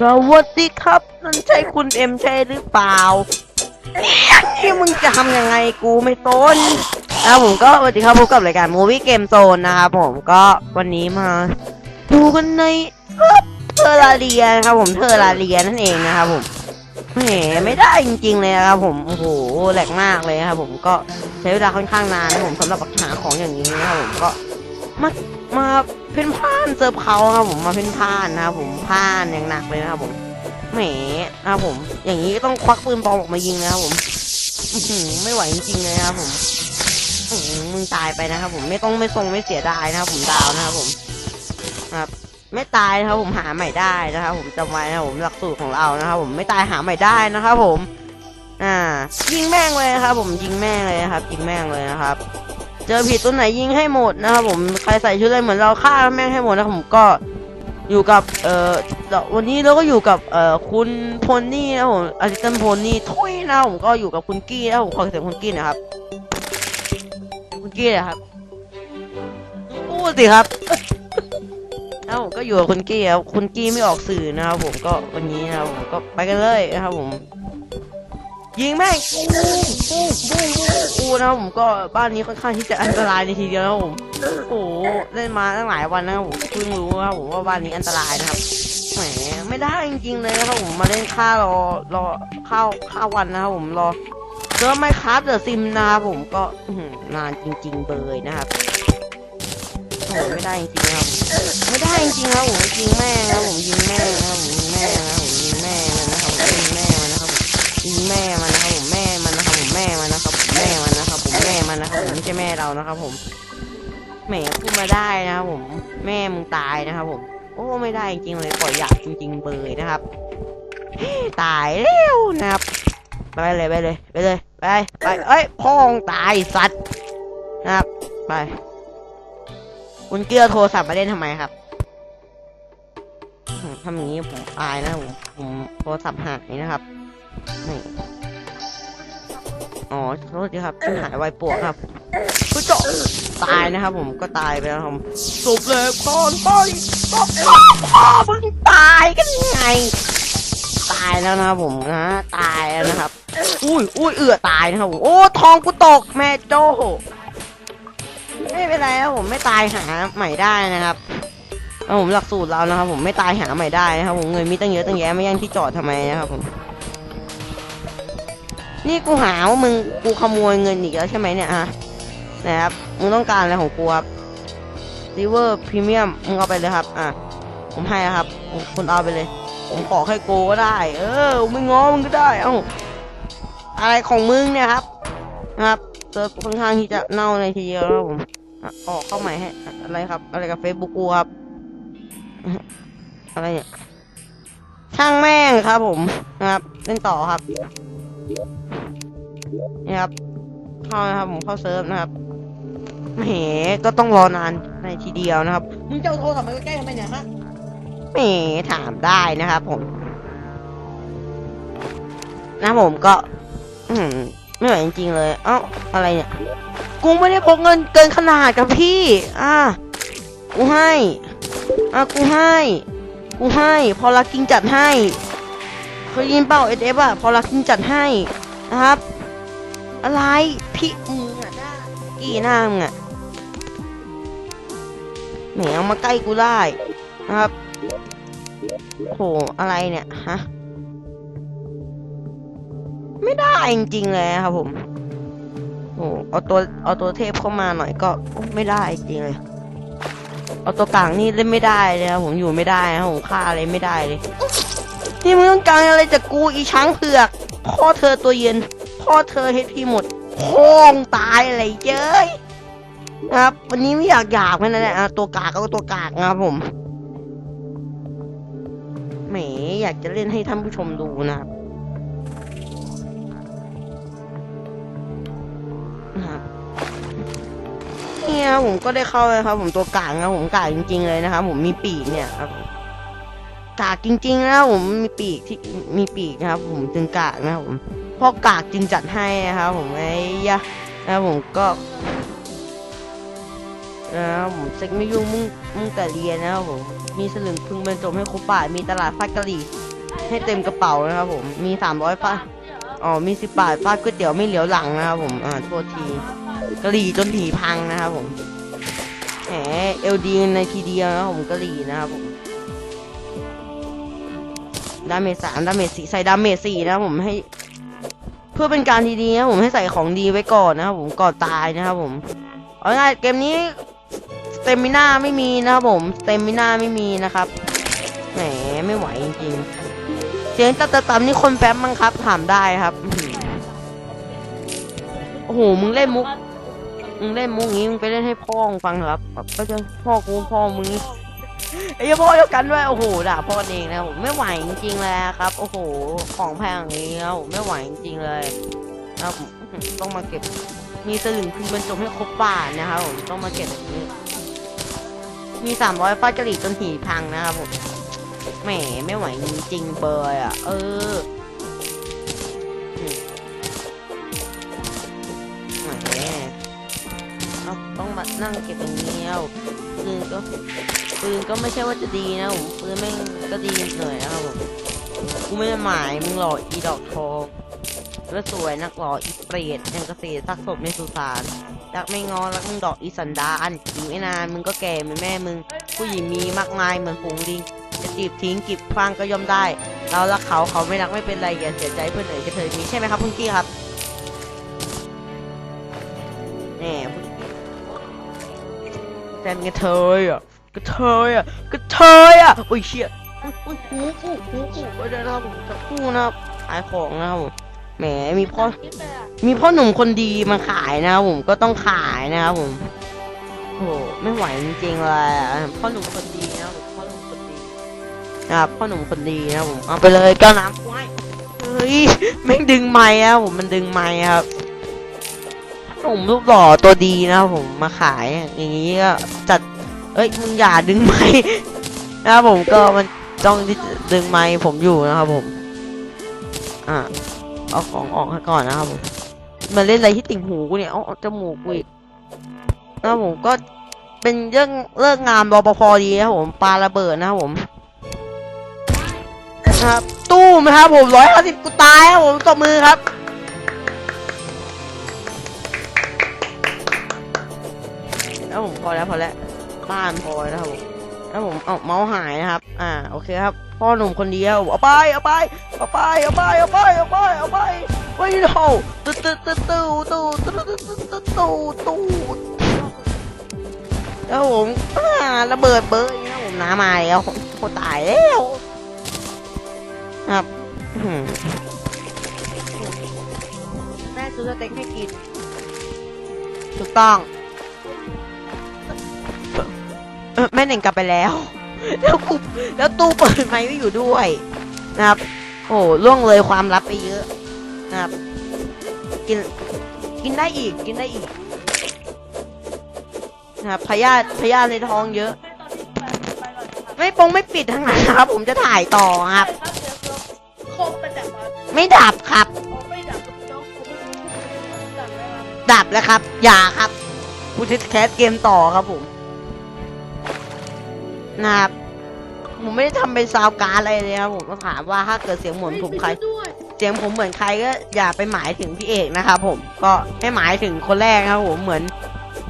สวัสดีครับ นั่นใช่คุณเอ็มใช่หรือเปล่าเนี่มึงจะทำยังไงกูไม่ต้นนะผมก็สวัสดีครับพบกับรายการ Movie Game Zone นะครับผมก็วันนี้มา ดูกันในเทอร์ราเรียนครับผมเทอร์ราเรียนั่นเองนะครับผมแหมไม่ได้จริง ๆ เลยนะครับผมโอ้โหแหลกมากเลยครับผมก็ใช้เวลาค่อนข้างนานนะผมสำหรับหาของอย่างนี้นะครับผมก็มา มาเพ่นพ่านเซิร์ฟเขาครับผมมาเพ่นพ่านนะครับผมพ่านอย่างหนักเลยนะครับผมแหมนะครับผม อย่างนี้ก็ต้องควักปืนปลอมออกมายิงนะครับผมไม่ไหวจริงๆเลยนะครับผมมึงตายไปนะครับผมไม่ต้องไม่ทรงไม่เสียดายนะครับผมดาวนะครับผมครับไม่ตายนะครับผมหาใหม่ได้นะครับผมจำไว้นะครับผมหลักสูตรของเรานะครับผมไม่ตายหาใหม่ได้นะครับผม อ่า ยิงแม่งเลยครับ ผมยิงแม่งเลยครับยิงแม่งเลยนะครับ เจอผิดตัวไหนยิงให้หมดนะครับผมใครใส่ชุดอะไรเหมือนเราฆ่าแม่งให้หมดนะผมก็อยู่กับเอ่อวันนี้เราก็อยู่กับเอ่อคุณโพนี่นะผมอาริตันโพนี่ทุยนะผมก็อยู่กับคุณกี้นะผมขอเสียงคุณกี้นะครับ คุณกี้นะครับพูดสิครับแล้วผมก็อยู่กับคุณกี้ครับคุณกี้ไม่ออกสื่อนะครับผมก็วันนี้นะครับผมก็ไปกันเลยนะครับผม ยิงแม่งปูปูปูปูปูนะครับผมก็บ้านนี้ค่อนข้างที่จะอันตรายในทีเดียวนะครับผมโอ้โหเล่นมาตั้งหลายวันนะครับผมเพิ่งรู้นะครับผมว่าบ้านนี้อันตรายนะครับแหมไม่ได้จริงๆเลยนะครับผมมาเล่นค่ารอรอข้าวข้าววันนะครับผมรอเจอไม่คัสเดอะซิมนะครับผมก็นานจริง ๆเลยนะครับโอ้ไม่ได้จริงๆครับไม่ได้จริงๆครับผมยิงแม่ครับผมยิงแม่ครับผม แม่มันนะครับผมแม่มันนะครับผมแม่มันนะครับผมแม่มันนะครับผมแม่มันนะครับผมไม่ใช่แม่เรานะครับผมแหมพูดมาได้นะครับผมแม่มึงตายนะครับผมโอ้ไม่ได้จริงเลยปล่อยหยาบจริงๆเบยนะครับ ตายแล้วนะครับไปเลยไปเลยไปเลยไปไปเอ้ยพ่องตายสัตว์นะครับไปคุณเกลือโทรศัพท์มาเล่นทำไมครับทำอย่างนี้ผมอายนะผมผมโทรศัพท์หายนะครับ นี่อ๋อโทษทีครับหายไวปวกครับก็เจาะตายนะครับผมก็ตายไปแล้วครับสุบเลยก่อนไปตบพ่อมึงตายกันไง ตายแล้วนะครับผมนะตายแล้วนะครับ อุ้ยอุ้ยเอือตายนะครับผมโอ้ทองกูตกแม่โจ้ไม่เป็นไรครับผมไม่ตายหาใหม่ได้นะครับเอาผมหลักสูตรเรานะครับ ผมไม่ตายหาใหม่ได้นะครับผมเงินมีตั้งเยอะตั้งแยะไม่ย่งที่จอดทำไมนะครับผม นี่กูหาว่ามึงกูขโมยเงินอีกแล้วใช่ไหมเนี่ยฮะนะครับมึงต้องการอะไรของกูครับริเวอร์พรีเมียมมึงเอาไปเลยครับ อะ ผมให้ครับคุณเอาไปเลย ผมขอให้โกก็ได้ เออไม่ง้อมึงก็ได้ เอ้าอะไรของมึงเนี่ยครับนะครับเซิร์ฟค่อนข้างที่จะเน่าในทีเดียวแล้วผมออกเข้าใหม่ให้อะไรครับ อะไรกับ Facebook กูครับ อะไรเนี่ยช่างแม่งครับผมนะครับเล่นต่อครับ นี่ครับเข้านะครับผมเข้าเซิร์ฟนะครับแหมก็ต้องรอนานในทีเดียวนะครับมึงจะเอาโทรศัพท์มาใกล้ๆทำไมเนี่ยฮะแหมถามได้นะครับผม นะผมก็ อืมไม่ไหวจริงๆเลย เอ้าอะไรเนี่ยกูไม่ได้พกเงินเกินขนาดกับพี่ อะกูให้ อะกูให้ กูให้ พอรักกิงจัดให้ เคยยินเปล่าเอเอฟอะพอรักกิงจัดให้นะครับ อะไรพี่มึงอะหน้ากี่หน้ามึงอะแหมเอามาใกล้กูได้นะครับโหอะไรเนี่ยฮะไม่ได้จริงๆเลยครับผมโอ้เอาตัวเอาตัวเทพเข้ามาหน่อยก็ไม่ได้จริงเลยเอาตัวกลางนี่เล่นไม่ได้เลยครับผมอยู่ไม่ได้ครับผมฆ่าอะไรไม่ได้เลย นี่มึงต้องการอะไรจากกูอีช้างเผือก พ่อเธอตัวเย็น พ่อเธอเฮดพีหมดพ้องตายอะไรเย้ยนะครับ วันนี้ไม่อยากหยาบกันนะเนี่ยอะตัวกากก็ตัวกากนะครับผมแหมอยากจะเล่นให้ท่านผู้ชมดูนะครับเนี่ยผมก็ได้เข้าเลยครับ ผมตัวกลางนะผมกากจริงๆเลยนะครับผมมีปีกเนี่ยครับ กากจริงๆนะผมมีปีกที่มีปีกนะครับ ผมจึงกากนะครับผมพราะกากจึงจัดให้นะครับ ผมไอ้ยะนะผมก็นะครับผมเซ็กไม่ยุ่งมึงมึงแต่เรียนนะครับผมมีสลึงพึงบรรจบให้ครบบามีตลาดฟัดกะหรี่ให้เต็มกระเป๋านะครับ ผมมีสามร้อยฟาดอ๋อมีสิบบาทฟาดก๋วยเตี๋ยวไม่เหลียวหลังนะครับ ผมอ่าโทษทีกะหรี่จนถีพังนะครับผมแหมเอลดีในทีเดียวนะครับผมกะหรี่นะครับผม ดาเมจสามดาเมจสี่ใส่ดาเมจสี่นะผมให้ เพื่อเป็นการดีๆนะผมให้ใส่ของดีไว้ก่อนนะครับผมก่อนตายนะครับผมเอาง่ายเกมนี้สเตมิน่าไม่มีนะครับผมสเตมิน่าไม่มีนะครับแหมไม่ไหวจริงๆเสียงตัดๆๆนี่คนแป๊บมั้งครับถามได้ครับโอ้โหมึงเล่นมุกมึงเล่นมุกงี้มึงไปเล่นให้พ่อฟังครับแบบก็จะพ่อกูพ่อมึง ไอ้พ่อเดียวกันด้วยโอ้โหด่าพ่อกันเองนะผมไม่ไหวจริงๆเลยครับ โอ้โห ของแพงอย่างนี้ครับผมไม่ไหวจริงๆเลยนะครับผมต้องมาเก็บ มีสลึงคืนบรรจบให้ครบบาทนะครับผมต้องมาเก็บแบบนี้ มีสามร้อยฟาดกะหรี่จนหีพังนะครับผมแหมไม่ไหวจริงๆเบยอะ เออแหมต้องมานั่งเก็บอย่างนี้เอา ปืนก็ปืนก็ไม่ใช่ว่าจะดีนะผมปืนแม่งก็ดีหน่อยนะครับผมกูไม่ได้หมายมึงหล่ออีดอกทองแล้วสวยนักหล่ออีเปรตยังเกษตรซักศพในสุสานรักไม่งอรักมึงดอกอีสันดานอีกไม่นานมึงก็แก่เหมือนแม่มึง ผู้หญิงมีมากมายเหมือนฝูงลิงจะจีบทิ้งกีบฟางก็ย่อมได้ เรารักเขาเขาไม่รักไม่เป็นไรอย่าเสียใจเพื่อนเอ๋ยจะเธอมีใช่ไหมครับคุณกี้ครับแหม แฟนกระเทยอะกระเทยอะกระเทยอะโอ้ยเชี่ยอุ้ยอุ้ยหูหูหูหูไปเดี๋ยวนะครับผมจะพูดนะครับขายของนะครับผมแหมมีพ่อมีพ่อหนุ่มคนดีมาขายนะครับผมก็ต้องขายนะครับผมโอ้โหไม่ไหวจริงๆเลยพ่อหนุ่มคนดีนะผมพ่อหนุ่มคนดีนะครับพ่อหนุ่มคนดีนะผมเอาไปเลยก้วน้ำไว้เฮ้ยแม่งดึงไม้ครับผมมันดึงไม้ครับ หนุ่มรูปหล่อตัวดีนะครับผมมาขายอย่างนี้ก็จัด เอ้ยมึงอย่าดึงไม้นะครับผมก็มันจ้องที่ดึงไม้ผมอยู่นะครับผม อะเอาของออกก่อนนะครับผมมันเล่นอะไรที่ติ่งหูกูเนี่ยเอาเอจมูกกูอีกนะครับผมก็เป็นเรื่องเลิกงามรอปภดีนะครับผมปาระเบิดนะครับผมนะครับตู้มนะครับผมร้อยห้าสิบกูตายครับผมตบมือครับ ผมพอแล้วพอแล้วบ้านพอแล้วครับผมแล้วผมเอาเมาส์หายนะครับ อ่าโอเคครับ พ่อหนุ่มคนเดียวเอาไปเอาไปเอาไปเอาไปเอาไปเอาไปเอาไปไว้เถอะตู้ตู้ตู้ตู้ตู้ตู้ตู้ตู้ตู้ตู้แล้วผมอ่าระเบิดเบอร์นะผมน้ำมาแล้วโคตรตายแล้วครับแม่ซื้อสเต็กให้กินถูกต้อง เออแม่หนึ่งกลับไปแล้ว แล้วกูแล้วตู้เปิดไมค์ไม่อยู่ด้วยนะครับ โอ้ล่วงเลยความลับไปเยอะนะครับ กินกินได้อีกกินได้อีกนะครับพยาธิพยาธิในท้องเยอะ ไม่ปงไม่ปิดทั้งนั้นครับ ผมจะถ่ายต่อครับคมเป็นแบบว่าไม่ดับครับ ไม่ดับน้องดับได้ครับ ดับแล้วครับ อย่าครับกูจะแคสเกมต่อครับผม นะครับผมไม่ได้ทำเป็นซาวการดอะไรเลยครับผมก็ถามว่าถ้าเกิดเสียงเหมือนผมใคร เสียงผมเหมือนใครก็อย่าไปหมายถึงพี่เอกนะครับผมก็ให้หมายถึงคนแรกครับผมเหมือน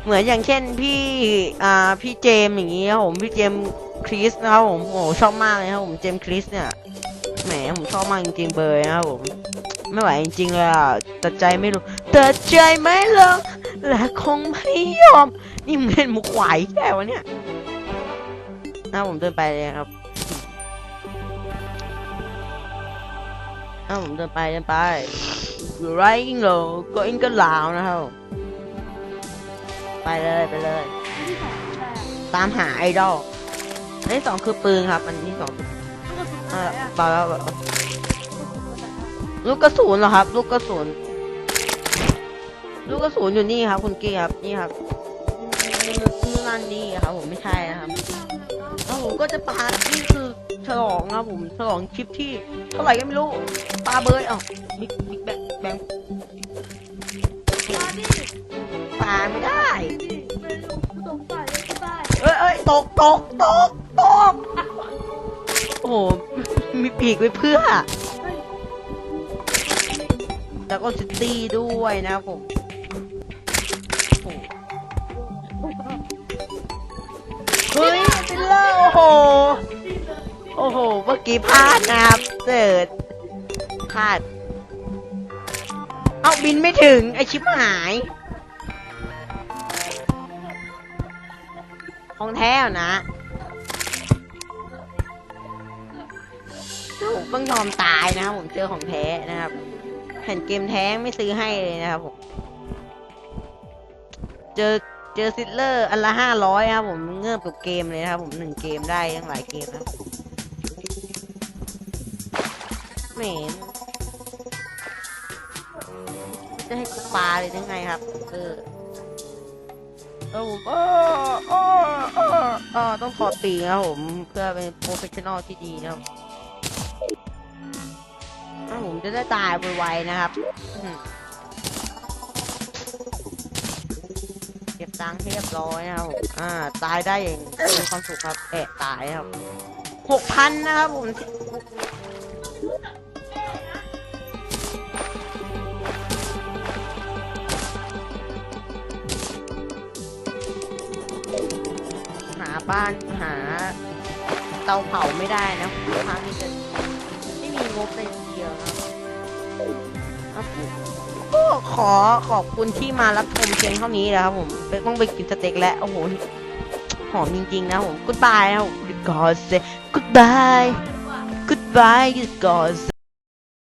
เหมือนอย่างเช่นพี่อ่าพี่เจมอย่างงี้ครับผมพี่เจมคริสนะครับผมโอ้โหชอบมากเลยครับผมเจมคริสเนี่ยแหมผมชอบมากจริงๆเบยนะครับผมไม่ไหวจริงๆเลยอะแต่ใจไม่รู้แต่ใจไม่ลงและคงไม่ยอมนี่มึงเล่นมุกไหวแค่วะเนี่ย นะผมเดินไปเลยครับนะผมเดินไปเดินไปอยู่ไรอิงโลก็อิงก็ลาวนะครับ ไปเลยไปเลยที่สองตามหาไอดอลอันที่สองคือปืนครับ อันที่สองคือก็คืออ่าอะไรอะเปล่าแล้วลูกกระสุนเหรอครับ ลูกกระสุน ลูกกระสุนอยู่นี่ครับ คุณกี้ครับ นี่ครับนี่นั่นนี่ครับผมไม่ใช่นะครับ ผมก็จะปานี่คือฉลองครับผมฉลองคลิปที่เท่าไหร่ก็ไม่รู้ปาเบยอ้าบิ๊กบิ๊กแบงแบงมาดิปาไม่ได้ดิเป็นลูกผู้สงสัยไม่ได้เอ้ยเอ้ยตกตกตกตกโอ้โหมีปีกไว้เพื่อ แล้วก็ซิตี้ด้วยนะครับผม โอ้โห โอ้โห เมื่อกี้พลาดนะครับเจิดพลาด เอาบินไม่ถึง ไอชิบหาย ของแท้เหรอนะผมต้องยอมตายนะครับผมเจอของแท้นะครับแผ่นเกมแท้ไม่ซื้อให้เลยนะครับผม เจอ เจอซิลเลอร์อันละห้าร้อยครับผมเงื่อบกับเกมเลยครับผมหนึ่งเกมได้ทั้งหลายเกมนะเหม็นจะให้กูปาเลยได้ไงครับ เออเออผมเออเออเออเออต้องถอดปีกครับผมเพื่อเป็นโปรเฟชชั่นอลที่ดีนะครับอะผมจะได้ตายไวๆนะครับ เก็บตังค์ให้เรียบร้อยนะครับผมอ่า ตายได้อย่างมีความสุขครับแอะตายครับหกพันนะครับผมหาบ้านหาเตาเผาไม่ได้นะทางนี้จะไม่มีงบเลยทีเดียวนะครับ ก็ขอขอบคุณที่มารับชมเพียงเท่านี้นะครับผมต้องไปกินสเต็กแล้ว โอ้โห หอมจริงๆนะผม goodbye นะครับผม goodbye goodbye goodbye goodbye